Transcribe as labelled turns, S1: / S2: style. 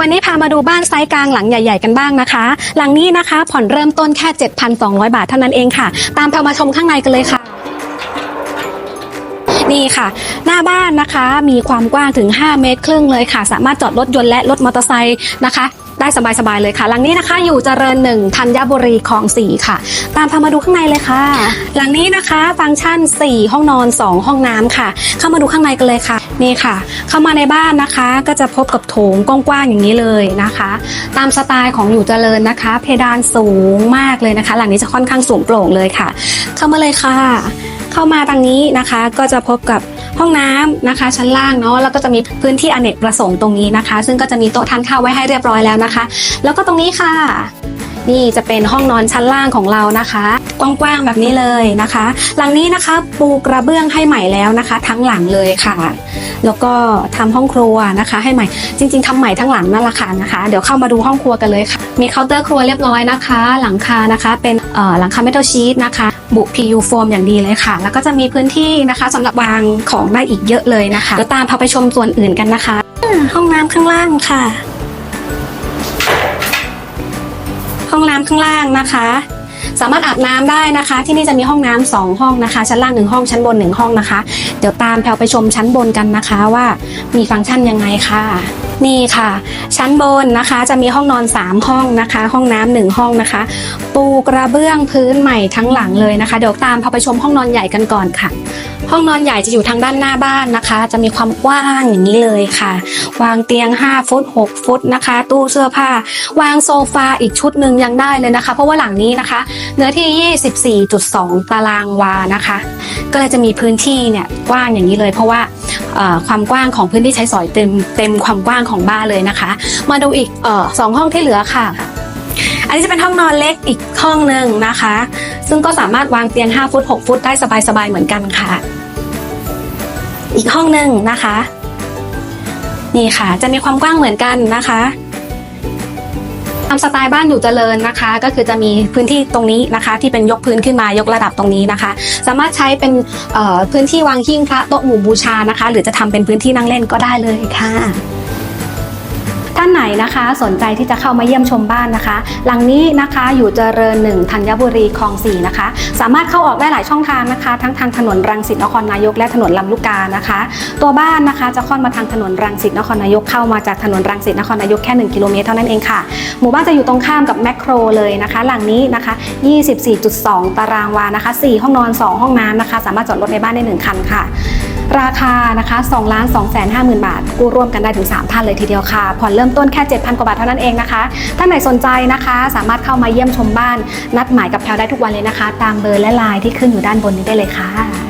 S1: วันนี้พามาดูบ้านไซส์กลางหลังใหญ่ ๆ กันบ้างนะคะ หลังนี้นะคะ ผ่อนเริ่มต้นแค่ 7,200 บาทเท่านั้นเองค่ะ ตามพลมาชมข้างในกันเลยค่ะนี่ค่ะ หน้าบ้านนะคะมีความกว้างถึง 5 เมตรครึ่งเลยค่ะ สามารถจอดรถยนต์และรถมอเตอร์ไซค์นะคะ ได้สบายๆเลยค่ะ หลังนี้นะคะอยู่เจริญหนึ่งธัญบุรีคลองสี่ค่ะ ตามพามาดูข้างในเลยค่ะ หลังนี้นะคะฟังก์ชัน 4 ห้องนอน 2 ห้องน้ำค่ะ เข้ามาดูข้างในกันเลยค่ะ นี่ค่ะ เข้ามาในบ้านนะคะ ก็จะพบกับโถงกว้างๆอย่างนี้เลยนะคะ ตามสไตล์ของอยู่เจริญนะคะ เพดานสูงมากเลยนะคะ หลังนี้จะค่อนข้างสูงโปร่งเลยค่ะ เข้ามาเลยค่ะ เข้ามาทางนี้นะคะก็จะพบกับ ห้องน้ำนะคะ ชั้นล่างเนาะแล้วก็จะมีพื้นที่อเนกประสงค์ตรงนี้นะคะ ซึ่งก็จะมีโต๊ะทานข้าวไว้ให้เรียบร้อยแล้วนะคะ แล้วก็ตรงนี้ค่ะ นี่จะเป็นห้องนอนชั้นล่างของเรานะคะกว้างๆแบบนี้เลยนะคะ หลังนี้นะคะปูกระเบื้องให้ใหม่แล้วนะคะ ทั้งหลังเลยค่ะ แล้วก็ทำห้องครัวนะคะ ให้ใหม่ จริง ๆทำใหม่ทั้งหลังนั่นแหละค่ะนะคะ เดี๋ยวเข้ามาดูห้องครัวกันเลยค่ะ มีเคาน์เตอร์ครัวเรียบร้อยนะคะ หลังคานะคะ เป็นหลังคาเมทัลชีตนะคะ บุ PU โฟมอย่างดีเลยค่ะ แล้วก็จะมีพื้นที่นะคะสำหรับวางของได้อีกเยอะเลยนะคะเดี๋ยวตามพาไปชมส่วนอื่นกันนะคะ ห้องน้ำข้างล่างค่ะ ห้องน้ำข้างล่างนะคะ สามารถอาบน้ำได้นะคะ ที่นี่จะมีห้องน้ำสองห้องนะคะ ชั้นล่างหนึ่งห้องชั้นบนหนึ่งห้องนะคะ เดี๋ยวตามแพลวไปชมชั้นบนกันนะคะว่ามีฟังก์ชันยังไงค่ะ นี่ค่ะ ชั้นบนนะคะจะมีห้องนอน 3 ห้องนะคะ ห้องน้ำหนึ่งห้องนะคะ ปูกระเบื้องพื้นใหม่ทั้งหลังเลยนะคะ เดี๋ยวตามพาไปชมห้องนอนใหญ่กันก่อนค่ะ ห้องนอนใหญ่จะอยู่ทางด้านหน้าบ้านนะคะ จะมีความกว้างอย่างนี้เลยค่ะ วางเตียง 5 ฟุต 6 ฟุตนะคะ ตู้เสื้อผ้า วางโซฟาอีกชุดหนึ่งยังได้เลยนะคะ เพราะว่าหลังนี้นะคะ เนื้อที่ 24.2 ตารางวานะคะ ก็เลยจะมีพื้นที่เนี่ยกว้างอย่างนี้เลย เพราะว่า ความกว้างของพื้นที่ใช้สอยเต็มเต็มความกว้างของบ้านเลยนะคะ มาดูอีกอสองห้องที่เหลือค่ะ อันนี้จะเป็นห้องนอนเล็กอีกห้องหนึ่งนะคะ ซึ่งก็สามารถวางเตียง 5 ฟุต 6 ฟุตได้สบายๆเหมือนกันค่ะ อีกห้องหนึ่งนะคะ นี่ค่ะจะมีความกว้างเหมือนกันนะคะ ตามสไตล์บ้านอยู่เจริญนะคะ ก็คือจะมีพื้นที่ตรงนี้นะคะ ที่เป็นยกพื้นขึ้นมายกระดับตรงนี้นะคะ สามารถใช้เป็นพื้นที่วางหิ้งพระโต๊ะหมู่บูชานะคะ หรือจะทำเป็นพื้นที่นั่งเล่นก็ได้เลยค่ะานไหนนะคะ สนใจที่จะเข้ามาเยี่ยมชมบ้านนะคะ หลังนี้นะคะอยู่เจริญหนึ่งธัญบุรีคลองสี่นะคะ สามารถเข้าออกได้หลายช่องทางนะคะ ทั้งทางถนนรังสิตนครนายกและถนนลำลูกกานะคะ ตัวบ้านนะคะจะค่อนมาทางถนนรังสิตนครนายกเข้ามาจากถนนรังสิตนครนายกแค่ 1 กิโลเมตรเท่านั้นเองค่ะ หมู่บ้านจะอยู่ตรงข้ามกับแมคโครเลยนะคะ หลังนี้นะคะ 24.2 ตารางวานะคะ 4 ห้องนอน 2 ห้องน้ำนะคะ สามารถจอดรถในบ้านได้ 1 คันค่ะ ราคานะคะ2ล้าน2แสน5หมื่นบาท กู้ร่วมกันได้ถึง 3 ท่านเลยทีเดียวค่ะ ผ่อนเริ่มต้นแค่ 7,000 กว่าบาทเท่านั้นเองนะคะ ท่านไหนสนใจนะคะ สามารถเข้ามาเยี่ยมชมบ้าน นัดหมายกับแพลวได้ทุกวันเลยนะคะ ตามเบอร์และไลน์ที่ขึ้นอยู่ด้านบนนี้ได้เลยค่ะ